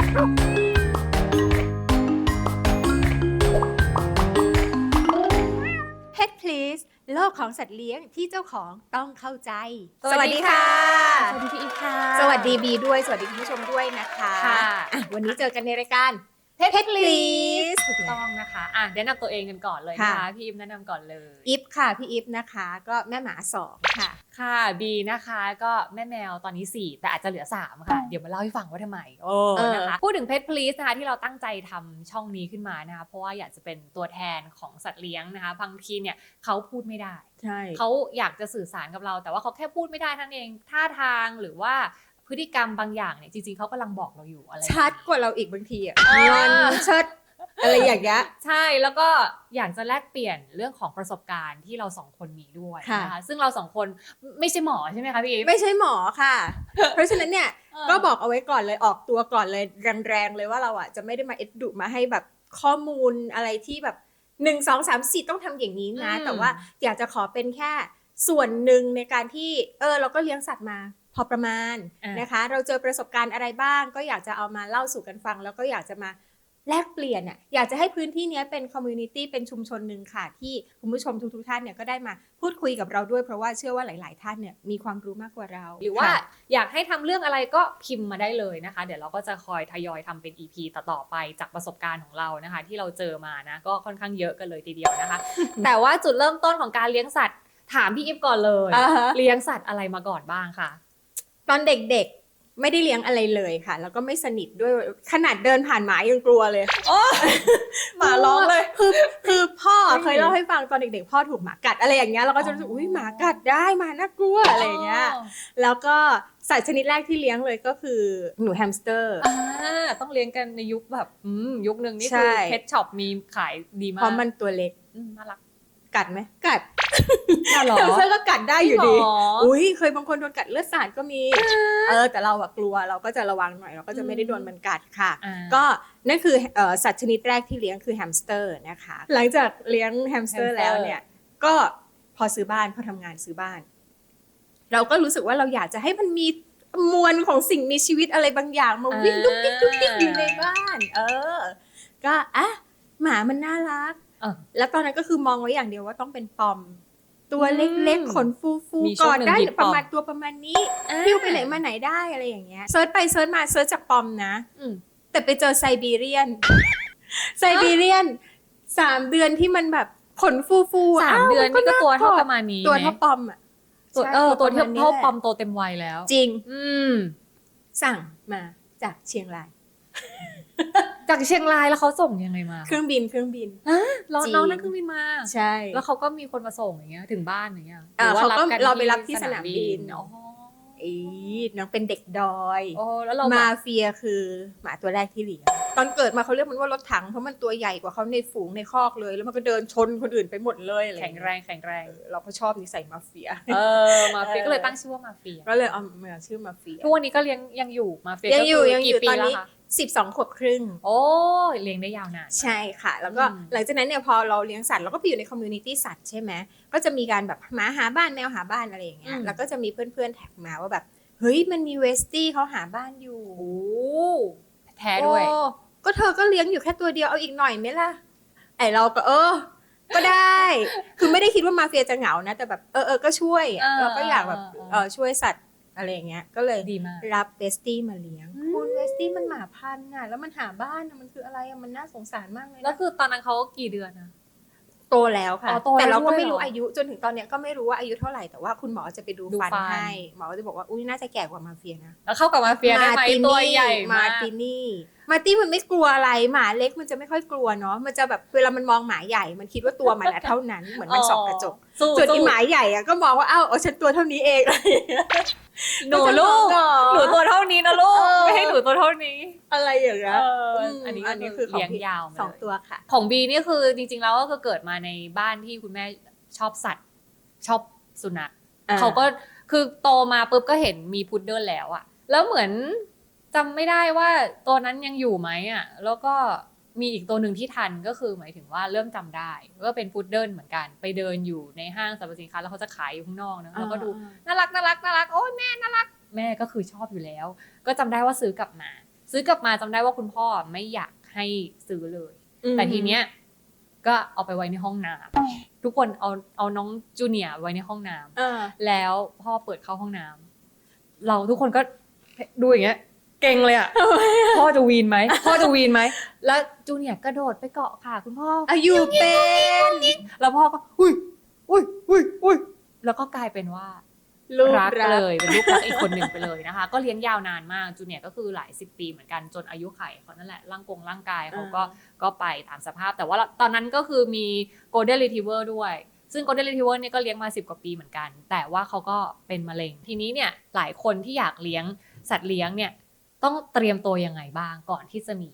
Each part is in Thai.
Pet Please โลกของสัตว์เลี้ยงที่เจ้าของต้องเข้าใจ สวัสดีค่ะ สวัสดีพี่อีฟค่ะ สวัสดีบีด้วย สวัสดีคุณผู้ชมด้วยนะคะค่ะ อะวันนี้เจอกันในรายการ Pet Pet Please Please ถูกต้องนะคะอะแนะนำตัวเองกันก่อนเลยนะคะค่ะพี่อิฟแนะนำก่อนเลย อิฟค่ะ พี่อิฟนะคะ ก็แม่หมาสองค่ะ ค่ะบีนะคะ ก็แม่แมวตอนนี้ 4 แต่อาจจะเหลือ 3 ค่ะ เดี๋ยวมาเล่าให้ฟังว่าทำไมโอ้เออนะคะพูดถึง Pet Please นะคะที่เราตั้งใจทำช่องนี้ขึ้นมานะคะเพราะว่าอยากจะเป็นตัวแทนของสัตว์เลี้ยงนะคะบางทีเนี่ยเขาพูดไม่ได้ใช่เขาอยากจะสื่อสารกับเรา แต่ว่าเขาแค่พูดไม่ได้ทั้นเองท่าทางหรือว่า พฤติกรรมบางอย่างเนี่ยจริงๆเขากำลังบอกเราอยู่อะไร ชัดกว่าเราอีกบางทีอะเอองอนเชิดอะไรอย่างเงี้ย ใช่แล้วก็อยากจะแลกเปลี่ยนเรื่องของประสบการณ์ที่เราสองคนมีด้วยค่ะ นะคะซึ่งเราสองคนไม่ใช่หมอใช่ไหมคะพี่อีฟไม่ใช่หมอค่ะ เพราะฉะนั้นเนี่ยเออก็บอกเอาไว้ก่อนเลยออกตัวก่อนเลยแรงๆเลยว่าเราอะจะไม่ได้มาเอ็ดดุมาให้แบบข้อมูลอะไรที่แบบหนึ่งสองสามสี่ต้องทำอย่างนี้นะแต่ว่าอยากจะขอเป็นแค่ส่วนหนึ่งในการที่ เออ เราก็เลี้ยงสัตว์มา พอประมาณนะคะ เราเจอประสบการณ์อะไรบ้าง ก็อยากจะเอามาเล่าสู่กันฟัง แล้วก็อยากจะมาแลกเปลี่ยนอะอยากจะให้พื้นที่เนี้ยเป็นคอมมูนิตี้เป็นชุมชนหนึ่งค่ะ ที่คุณผู้ชมทุกๆท่านเนี่ยก็ได้มาพูดคุยกับเราด้วยเพราะว่าเชื่อว่าหลาย ๆ ท่านเนี่ยมีความรู้มากกว่าเรา หรือว่าค่ะอยากให้ทำเรื่องอะไรก็พิมพ์มาได้เลยนะคะ เดี๋ยวเราก็จะคอยทยอยทำเป็น EP ต่อๆไปจากประสบการณ์ของเรานะคะ ที่เราเจอมานะก็ค่อนข้างเยอะกันเลยทีเดียวนะคะ แต่ว่าจุดเริ่มต้นของการเลี้ยงสัตว์ ถามพี่อิฟก่อนเลยอ่าฮะเลี้ยงสัตว์อะไรมาก่อนบ้างคะ ตอนเด็กๆ ไม่ได้เลี้ยงอะไรเลยค่ะ แล้วก็ไม่สนิทด้วยขนาดเดินผ่านหมายังกลัวเลยหมาร้องเลยคือคือพ่อเฮ้ยเคยเล่าให้ฟังตอนเด็กๆ พ่อถูกหมากัดอะไรอย่างเงี้ยเราก็จะรู้สึกอ๋ออุ้อุ้ยหมากัดได้หมาน่ากลัวอะไรอย่างเงี้ยแล้วก็สัตว์ชนิดแรกที่เลี้ยงเลยก็คือหนูแฮมสเตอร์อ่าต้องเลี้ยงกันในยุคแบบอืมยุคหนึ่งนี่ใช่คือเพชช็อปมีขายดีมากเพราะมันตัวเล็กอืมน่ารักกัดไหมกัด น่าหรอแฮมสเตอร์ก็กัดได้อยู่ดีจริงเหรออุ้ยเคยบางคนโดนกัดเลือดสาดก็มี เออ แต่เราอะกลัวเราก็จะระวังหน่อยเราก็จะไม่ได้โดนมันกัดค่ะ อ่า ก็นั่นคือเอ่อสัตว์ชนิดแรกที่เลี้ยงคือแฮมสเตอร์นะคะ หลังจากเลี้ยงแฮมสเตอร์แฮมสเตอร์แล้วเนี่ย ก็พอซื้อบ้านพอทำงานซื้อบ้าน เราก็รู้สึกว่าเราอยากจะให้มันมีมวลของสิ่งมีชีวิตอะไรบางอย่างมาวิ่งดุ๊กดิ๊กดุ๊กดิ๊กอยู่ในบ้าน เออ ก็อะหมามันน่ารัก เออ แล้วตอนนั้นก็คือมองไว้อย่างเดียวว่าต้องเป็นปอม ตัวเล็กๆขนฟูมีๆช่กวองดหนึ่งได้ฮิตประมาณปอมตัวประมาณนี้พิ้วไปไหนมาไหนได้อะไรอย่างเงี้ยเซิร์ชไปเซิร์ชมาเซิร์ชจากปอมนะอืมแต่ไปเจอไซบีเรียน ไซบีเรียนสามเดือนที่มันแบบขนฟูฟูๆสามอ้เดือนนี่ก็ตัวเท่าน่ประมาณนี้ตัวไหมเท่าปอมอะตัวใช่เออตัวเท่าประณนี้เท่าแหละปอมโตเต็มวัยแล้ว จริง อืม สั่งมาจากเชียงราย จากเชียงรายแล้วเขาส่งยังไงมาเครื่องบินเครื่องบินเราจริง น้องนั่งเครื่องบินมา ใช่ แล้วเขาก็มีคนมาส่งอย่างเงี้ยถึงบ้านอย่างเงี้ยอ่าหรือว่าเขาก็นเราไปรับที่สนามบิน อ๋ออีน้องเป็นเด็กดอย โอ้แล้วเรามามาเฟียคือหมาตัวแรกที่เลี้ยงตอนเกิดมาเขาเรียกมันว่ารถถังเพราะมันตัวใหญ่กว่าเขาในฝูงในคอกเลย แล้วมันก็เดินชนคนอื่นไปหมดเลยอะไรอแข็ย่างเงี้ยแรงแข็งแรง เออเราก็ชอบนิสัยมาเฟีย เออมาเฟียเออ ก็เลยตั้งชื่อว่ามาเฟียก็เลยเอามาชื่อมาเฟีย ทุกวันนี้ก็เลี้ยงยังอยู่มาเฟียยังอยู่ก็คืยังอยู่กี่ปีตอนแล้วนี้ คะ สิบสองขวบครึ่ง โอ้ยเลี้ยงได้ยาวนานมากใช่ค่ะ แล้วก็อืม หลังจากนั้นเนี่ยพอเราเลี้ยงสัตว์เราก็ไปอยู่ในคอมมูนิตี้สัตว์ใช่ไหมก็จะมีการแบบหมาหาบ้านแมวหาบ้านอะไรอย่างเงี้ยแล้วก็จะมีเพื่อนๆแท็กมาว่าแบบเฮ้ยมันมีเวสตี้เขาหาบ้านอยู่ โอ้แท้ด้วย โอ้ก็เธอก็เลี้ยงอยู่แค่ตัวเดียวเอาอีกหน่อยไหมล่ะ ไอเราก็เออ ก็ได้ คือไม่ได้คิดว่ามาเฟียจะเหงานะ แต่แบบเออเออก็ช่วยอะเออเราก็อยากแบบเออเออ เออช่วยสัตว์อะไรอย่างเงี้ย ก็เลยดีมาก รับเวสตี้มาเลี้ยงอืมคุณเวส ตี้มันหมาพันธุ์น่ะ แล้วมันหาบ้านน่ะมันคืออะไรอะมันน่าสงสารมากเลยแล้วนะคือตอนนั้นเขากี่เดือนนะโตแล้วค่ะ อ๋อโตแล้วแต่เราก็ด้วยไม่รู้เหรออายุจนถึงตอนเนี้ยก็ไม่รู้ว่าอายุเท่าไหร่แต่ว่าคุณหมอจะไปดูดูฟันฟัน ให้หมอก็จะบอกว่าอุ้ยน่าจะแก่กว่ามาเฟียนะแล้วเข้ากับมาเฟียได้ไหมตินี่ตัวใหญ่มามากตินี่มาร์ตี้มันไม่กลัวอะไรหมาเล็กมันจะไม่ค่อยกลัวเนาะมันจะแบบเวลามันมองหมาใหญ่มันคิดว่าตัวมันอะเท่านั้นเหมือนมันส่องกระจกสู้ส่วนอีสู้หมาใหญ่อะก็มองว่าอ้าวเอาฉันตัวเท่านี้เองหนูลูก หนูตัวเท่านี้นะลูก ตัวเท่านี้ อะไรอย่างเงี้ยอมอันนี้อัอันนี้คือเลี้ยงยาวมาสองตัวค่ะ ของบีนี่คือจริงๆแล้วก็คือเกิดมาในบ้านที่คุณแม่ชอบสัตว์ ชอบสุนัขเขาก็คือโตมาปุ๊บก็เห็นมีพุดเดิ้ลแล้วอะแล้วเหมือนจำไม่ได้ว่าตัวนั้นยังอยู่ไหมอะแล้วก็มีอีกตัวหนึ่งที่ทันก็คือหมายถึงว่าเริ่มจำได้ว่าเป็นพุดเดิ้ลเหมือนกัน ไปเดินอยู่ในห้างสรรพสินค้าแล้วเขาจะขายอยู่ข้างนอกนะเราก็ดู น่ารักน่ารักน่ารักโอ้ยแม่น่ารัก แม่ก็คือชอบอยู่แล้ว ก็จำได้ว่าซื้อกลับมา ซื้อกลับมาจำได้ว่าคุณพ่อไม่อยากให้ซื้อเลย แต่ทีเนี้ยก็เอาไปไว้ในห้องน้ำทุกคนเอาเอาน้องจูเนียร์ไว้ในห้องน้ำเออแล้วพ่อเปิดเข้าห้องน้ำเราทุกคนก็ดูอย่างเงี้ยเก่งเลยอะพ่อจะวีนไหมพ่อจะวีนไหมแล้วจูเนียร์กระโดดไปเกาะค่ะ คุณพ่ออายุเป็นแล้วพ่อก็อุ้ยอุ้ยอุ้ยอุ้ยแล้วก็กลายเป็นว่า ลูกรักรักเลยเป็นลูกรักอีกคนหนึ่งไปเลยนะคะ ก็เลี้ยงยาวนานมากจูเนียร์ก็คือหลายสิบปีเหมือนกันจนอายุไขเขานั่นแหละร่างกงร่างกายเขาก็ก็ไปตามสภาพ แต่ว่าตอนนั้นก็คือมี golden retriever ด้วยซึ่ง golden retriever เนี่ยก็เลี้ยงมา 10 กว่าปีเหมือนกัน แต่ว่าเขาก็เป็นมะเร็ง ทีนี้เนี่ยหลายคนที่อยากเลี้ยงสัตว์เลี้ยงเนี่ยต้องเตรียมตัวยังไงบ้างก่อนที่จะมี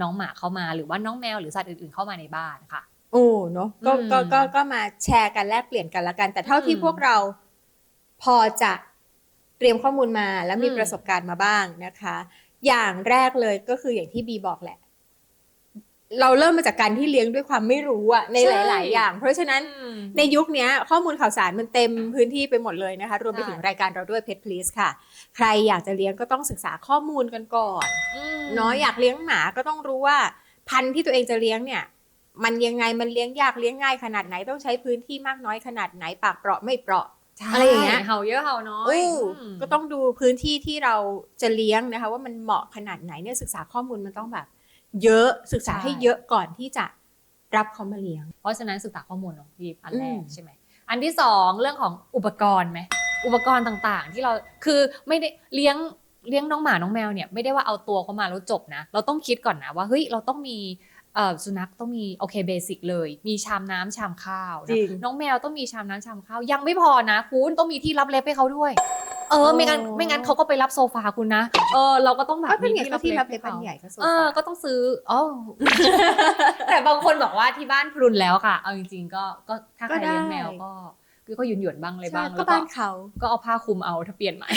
น้องหมาเข้ามาหรือว่าน้องแมวหรือสัตว์อื่นๆเข้ามาในบ้านค่ะ โอ้เนาะก็อืมก็ก็ก็มาแชร์กันแลกเปลี่ยนกันละกัน แต่เท่าที่อืมพวกเรา พอจะเตรียมข้อมูลมาแล้วมีอืมประสบการณ์มาบ้างนะคะ อย่างแรกเลยก็คืออย่างที่บีบอกแหละ เราเริ่มมาจากการที่เลี้ยงด้วยความไม่รู้อะในหลาย ๆ อย่าง เพราะฉะนั้นอืมในยุคเนี้ยข้อมูลข่าวสารมันเต็มพื้นที่ไปหมดเลยนะคะ รวมไปใช่ถึงรายการเราด้วยเพจพลีสค่ะ ใครอยากจะเลี้ยงก็ต้องศึกษาข้อมูลกันก่อนเนาะอยากเลี้ยงหมาก็ต้องรู้ว่า พันธุ์ที่ตัวเองจะเลี้ยงเนี่ยมันยังไงมันเลี้ยงยากเลี้ยงง่ายขนาดไหนต้องใช้พื้นที่มากน้อยขนาดไหนปากเปราะไม่เปราะ อะไรอย่างเงี้ยเห่าเยอะเห่าน้อยอู้อืมก็ต้องดูพื้นที่ที่เราจะเลี้ยงนะคะ ว่ามันเหมาะขนาดไหนเนี่ยศึกษาข้อมูลมันต้องแบบ เยอะศึกษาให้เยอะก่อนที่จะรับเขามาเลี้ยง เพราะฉะนั้นศึกษาข้อมูลเนาะพี่อันแรอืกมใช่ไหมอันที่สองเรื่องของอุปกรณ์ไหมอุปกรณ์ต่างๆ ที่เราคือไม่ได้เลี้ยงเลี้ยงน้องหมาน้องแมวเนี่ยไม่ได้ว่าเอาตัวเขามาแล้วจบนะ เราต้องคิดก่อนนะว่าเฮ้ยเราต้องมีเอ่อ สุนัขต้องมีโอเคเบสิกเลย มีชามน้ำชามข้าวจรินะงน้องแมวต้องมีชามน้ำชามข้าว ยังไม่พอนะคุณต้องมีที่รับเล็บให้เขาด้วย เออไม่งั้นอ๋อไม่งั้นเขาก็ไปรับโซฟาคุณนะเออเราก็ต้องแบบก็เป็นไงมีก็ที่รับให้เล็บอันขาใหญ่ก็โซเออฟาก็ต้องซื้ออ๋อแต่บางคนบอกว่าที่บ้านพรุนแล้วค่ะ เอาจริง ๆ ก็ก็ถ้าใครเลี้ยงแมวก็คือ ก็หยุ่นหยวนๆบ้างเลยใช่บ้างก็แล้วก็บ้านเขาก็เอาผ้าคลุมเอาถ้าเปลี่ยนใหม่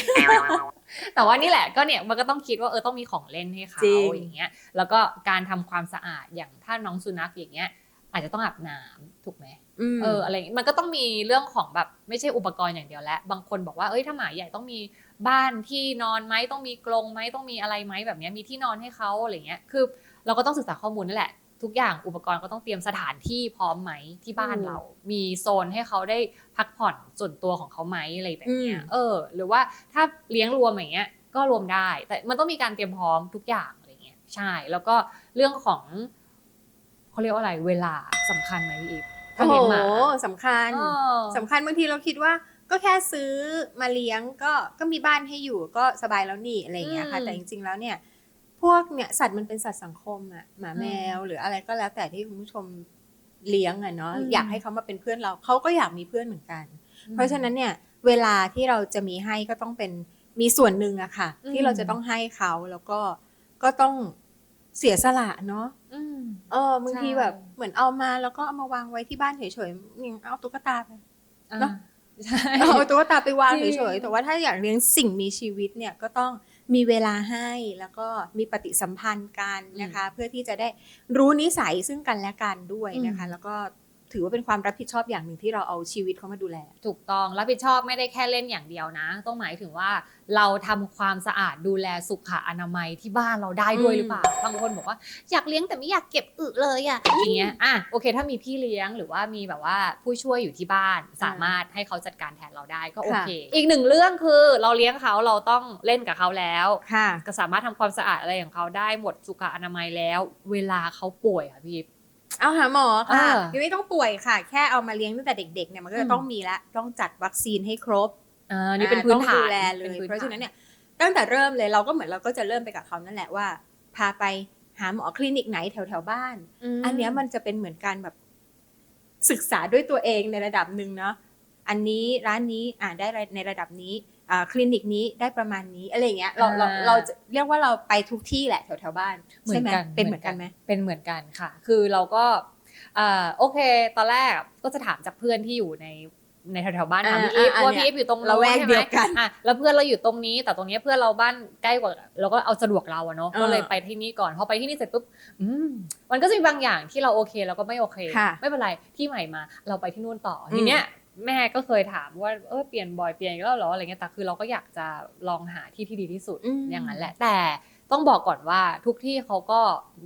แต่ว่านี่แหละก็เนี่ยมันก็ต้องคิดว่าเออต้องมีของเล่นให้เขาจริงอย่างเงี้ย แล้วก็การทำความสะอาดอย่างถ้าน้องสุนัขอย่างเงี้ย อาจจะต้องอาบน้ำถูกไหมมเอออะไรอย่างงี้มันก็ต้องมีเรื่องของแบบไม่ใช่อุปกรณ์อย่างเดียวแล้วบางคนบอกว่าเอ้ยถ้าหมาใหญ่ต้องมีบ้านที่นอนไหมต้องมีกรงไหมต้องมีอะไรไหมแบบเนี้ยมีที่นอนให้เขาอะไรเงี้ยคือ เราก็ต้องศึกษาข้อมูลนั่นแหละ ทุกอย่างอุปกรณ์ก็ต้องเตรียมสถานที่พร้อมไหมที่บ้านอืมเรา มีโซนให้เขาได้พักผ่อนส่วนตัวของเขาไหมอะไรแบบเนี้ยอืมเออ หรือว่าถ้าเลี้ยงรวมอย่างเงี้ยก็รวมได้ แต่มันต้องมีการเตรียมพร้อมทุกอย่างอะไรเงี้ยใช่ แล้วก็เรื่องของเขาเรียกว่าอะไรเวลาสำคัญไหมพี่อีฟถ้าโอ้เลี้ยงโหหมาสำคัญเออสำคัญบางทีเราคิดว่าก็แค่ซื้อมาเลี้ยงก็ก็มีบ้านให้อยู่ก็สบายแล้วนี่อะไรอย่างเงี้ยค่ะอืมแต่จริงๆแล้วเนี่ย พวกเนี่ยสัตว์มันเป็นสัตว์สังคมอะหมาแมวหรืออะไรก็แล้วแต่ที่คุณผู้ชมเลี้ยงอะเนาะอืมอยากให้เขามาเป็นเพื่อนเราเขาก็อยากมีเพื่อนเหมือนกัน เพราะฉะนั้นเนี่ยเวลาที่เราจะมีให้ก็ต้องเป็นมีส่วนหนึ่งอะค่ะอืมที่เราจะต้องให้เขาแล้วก็ก็ต้องเสียสละเนาะอืมเออบางทีใช่แบบเหมือนเอามาแล้วก็เอามาวางไว้ที่บ้านเฉยๆอย่างเอาตุ๊กตาไปเนอะใช่เอาตุ๊กตาไปวางจริงเฉยๆแต่ว่าถ้าอยากเลี้ยงสิ่งมีชีวิตเนี่ยก็ต้อง มีเวลาให้แล้วก็มีปฏิสัมพันธ์กันนะคะ เพื่อที่จะได้รู้นิสัยซึ่งกันและกันด้วยนะคะ แล้วก็ ถือว่าเป็นความรับผิดชอบอย่างหนึ่งที่เราเอาชีวิตเขามาดูแล ถูกต้องรับผิดชอบไม่ได้แค่เล่นอย่างเดียวนะ ต้องหมายถึงว่าเราทำความสะอาดดูแลสุขอนามัยที่บ้านเราได้ด้วยอืมหรือเปล่าบางคนบอกว่าอยากเลี้ยงแต่ไม่อยากเก็บอึเลยอะอย่างเงี้ยอะโอเค ถ้ามีพี่เลี้ยงหรือว่ามีแบบว่าผู้ช่วยอยู่ที่บ้านสามารถให้เขาจัดการแทนเราได้ก็โอเค อีกหนึ่งเรื่องคือเราเลี้ยงเขาเราต้องเล่นกับเขาแล้ว ค่ะ ก็สามารถทำความสะอาดอะไรของเขาได้หมดสุขอนามัยแล้ว เวลาเขาป่วยค่ะพี่ เอาหาหมอค่ะอ่ายังไม่ต้องป่วยค่ะ แค่เอามาเลี้ยงตั้งแต่เด็กๆเนี่ยมันก็อืจะมต้องมีละต้องจัดวัคซีนให้ครบอ่านี่เป็นพื้นฐานต้องดูแลเลป็ยพื้เพราะฉะนั้นฐเนี่ยตั้งแต่เริ่มเลยเราก็เหมือนเราก็จะเริ่มไปกับเขานั่นแหละว่า พาไปหาหมอคลินิกไหนแถวแถวๆบ้านมอันเนี้ยมันจะเป็นเหมือนการแบบศึกษาด้วยตัวเองในระดับหนึ่งเนาะ อันนี้ร้านนี้อ่าได้ในระดับนี้อ่า คลินิกนี้ได้ประมาณนี้อะไรอย่างเงี้ยเราเราอ่าเราจะเรียกว่าเราไปทุกที่แหละแถวแถวๆบ้านเหมืใช่อนไหมกันเป็นเหมือนกันไหมเป็นเหมือนกันค่ะ คือเราก็เอ่อโอเค ตอนแรกก็จะถามจากเพื่อนที่อยู่ในในแถวๆบ้านถามพี่อีฟอ่าอ่าว่าเนี่ยพี่อีฟอยู่ตรงละนู้นแวกใช่ไหเดีมยวกันอะแล้วเพื่อนเราอยู่ตรงนี้ แต่ตรงเนี้ยเพื่อนเราบ้านใกล้กว่าเราก็เอาสะดวกเราอะเนาะเออก็เลยไปที่นี่ก่อนพอไปที่นี่เสร็จปุ๊บอืมมันก็จะมีบางอย่างที่เราโอเคแล้วก็ไม่โอเคค่ะไม่เป็นไรที่ใหม่มา เราไปที่นู่นต่ออมทีเนี้ย แม่ก็เคยถามว่าเออเปลี่ยนบ่อยเปลี่ยนอีกแล้วเหรออะไรเงี้ยแต่คือเราก็อยากจะลองหาที่ที่ดีที่สุดอืมอย่างนั้นแหละ แต่ต้องบอกก่อนว่าทุกที่เขาก็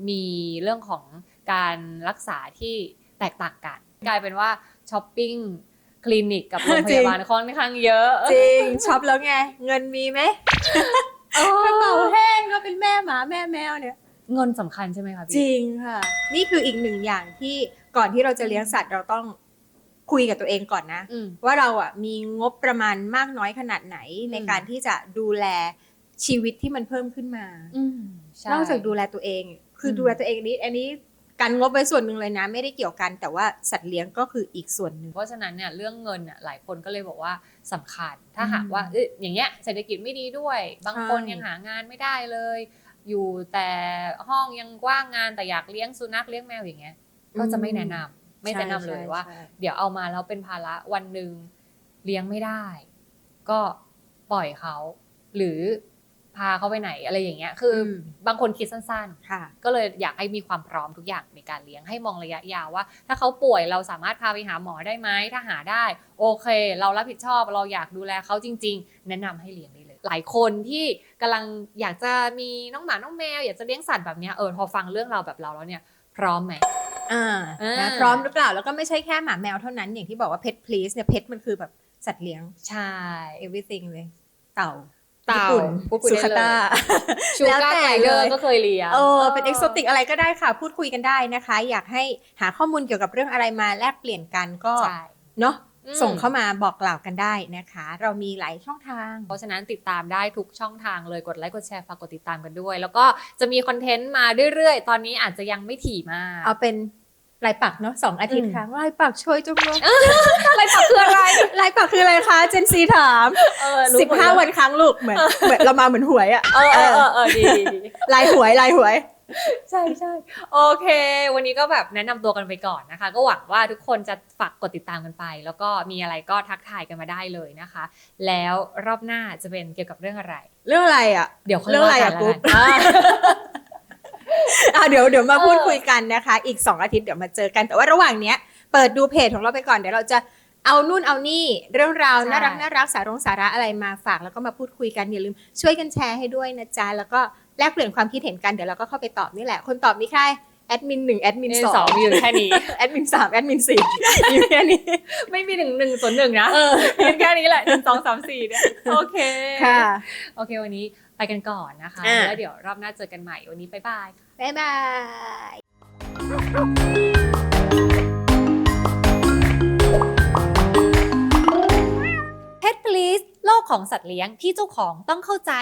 มีเรื่องของการรักษาที่แตกต่างกัน กลายเป็นว่าช้อปปิ้งคลินิกกับโรงพยาบาลค่อนข้างเยอะ จริงช็อปแล้วไง เงินมีไหมเออกระเป๋าแห้งก็เป็นแม่หมาแม่แมวเนี่ยเงินสำคัญใช่ไหมคะพี่จริงค่ะ นี่คืออีกหนึ่งอย่างที่ก่อนที่เราจะเลี้ยงสัตว์เราต้อง คุยกับตัวเองก่อนนะอืมว่าเราอะมีงบประมาณมากน้อยขนาดไหนในการที่จะดูแลชีวิตที่มันเพิ่มขึ้นมาอืมใช่นอกจากดูแลตัวเอง คืออมดูแลตัวเองนี้ อันนี้การงบไว้ส่วนหนึ่งเลยนะ ไม่ได้เกี่ยวกันแต่ว่าสัตว์เลี้ยงก็คืออีกส่วนหนึ่งเพราะฉะนั้นเนี่ยเรื่องเงินเนี่ยหลายคนก็เลยบอกว่าสำคัญถ้าอืมหากว่าเอ้ยอย่างเงี้ยเศรษฐกิจไม่ดีด้วย บางคนใช่ยังหางานไม่ได้เลย อยู่แต่ห้องยังว่างงานแต่อยากเลี้ยงสุนัขเลี้ยงแมวอย่างเงี้ยก็จะไม่แนะนำ ไม่แนะนำเลยใช่ว่าใช่เดี๋ยวเอามาแล้วเป็นภาระวันหนึ่งเลี้ยงไม่ได้ ก็ปล่อยเขา หรือพาเขาไปไหนอะไรอย่างเงี้ย คืออมบางคนคิดสั้นๆค่ะก็เลยอยากให้มีความพร้อมทุกอย่างในการเลี้ยงให้มองระยะยาวว่า ถ้าเขาป่วยเราสามารถพาไปหาหมอได้ไหมถ้าหาได้ โอเค เรารับผิดชอบเราอยากดูแลเขาจริง ๆ แนะนำให้เลี้ยงได้เลย หลายคนที่กำลังอยากจะมีน้องหมาน้องแมวอยากจะเลี้ยงสัตว์แบบเนี้ยเออพอฟังเรื่องเราวแบบเราแล้วเนี่ย พร้อมไหม อ่าอ่าน นะพร้อมหรือเปล่าแล้วก็ไม่ใช่แค่หมาแมวเท่านั้นอย่างที่บอกว่า pet please เนี่ย pet มันคือแบบสัตว์เลี้ยง ใช่ everything เลย เต่าเต่าญี่ปุ่นพูดคุยสุได้ขเลยตา ชูแล้วการ์แต่ไกเลเดอร์ย ก็เคยเลี้ยง เออเป็นเอกโซติกอะไรก็ได้ค่ะ พูดคุยกันได้นะคะ อยากให้หาข้อมูลเกี่ยวกับเรื่องอะไรมาแลกเปลี่ยนกันก็ใช่เนาะอืมส่งเข้ามาบอกกล่าวกันได้นะคะ เรามีหลายช่องทาง เพราะฉะนั้นติดตามได้ทุกช่องทางเลยกดไลค์กดแชร์ฝากกดติดตามกันด้วย แล้วก็จะมีคอนเทนต์มาเรื่อยๆ ตอนนี้อาจจะยังไม่ถี่มาก เอาเป็น รายปักเนาะสองอาทิตย์อืมครั้งรายปักช่วยจุงเลยอะไรปักคืออะไรรายปักคืออะไรคะเจนซีถามเออรู้สิบมดห้าเลยวันครั้งลูกเหมือนเหมือนเรามาเหมือนหวยอะเออเออเออเออดีดีดีลายหวยลายหวยใช่ใช่โอเค วันนี้ก็แบบแนะนำตัวกันไปก่อนนะคะ ก็หวังว่าทุกคนจะฝากกดติดตามกันไป แล้วก็มีอะไรก็ทักทายกันมาได้เลยนะคะ แล้วรอบหน้าจะเป็นเกี่ยวกับเรื่องอะไร เรื่องอะไรอะเดี๋ยวค่อยเรื่องอะไรว่าอะกันปุ๊บ แล้วกันอ่าอะเดี๋ยวเดี๋ยวมาเออพูดคุยกันนะคะ อีก 2 อาทิตย์เดี๋ยวมาเจอกัน แต่ว่าระหว่างเนี้ยเปิดดูเพจของเราไปก่อนเดี๋ยวเราจะเอานู่นเอานี่เรื่องราวใช่น่ารักน่ารักสารงสาระอะไรมาฝากแล้วก็มาพูดคุยกันอย่าลืมช่วยกันแชร์ให้ด้วยนะจ๊ะแล้วก็แลกเปลี่ยนความคิดเห็นกันเดี๋ยวเราก็เข้าไปตอบนี่แหละ คนตอบมีใครแอดมินหนึ่งแอดมินมีสสอองงมีอยู่แค่นี้แอดมินสามแอดมินสี่อยู่แค่นี้ ไม่มีหนึ่งหนึ่งส่วนหนึ่งนะเออมีแค่นี้แหละหนึ่งสองสามสี่เนี่ยโอเคค่ะ โอเควันนี้ไปกันก่อนนะคะอะแล้วเดี๋ยวรอบหน้าเจอกันใหม่วันนี้บ๊ายบายค่ะ บ๊ายบายเพ t Please โลกของสัตว์เลี้ยงที่เจ้าของต้องเข้าใจ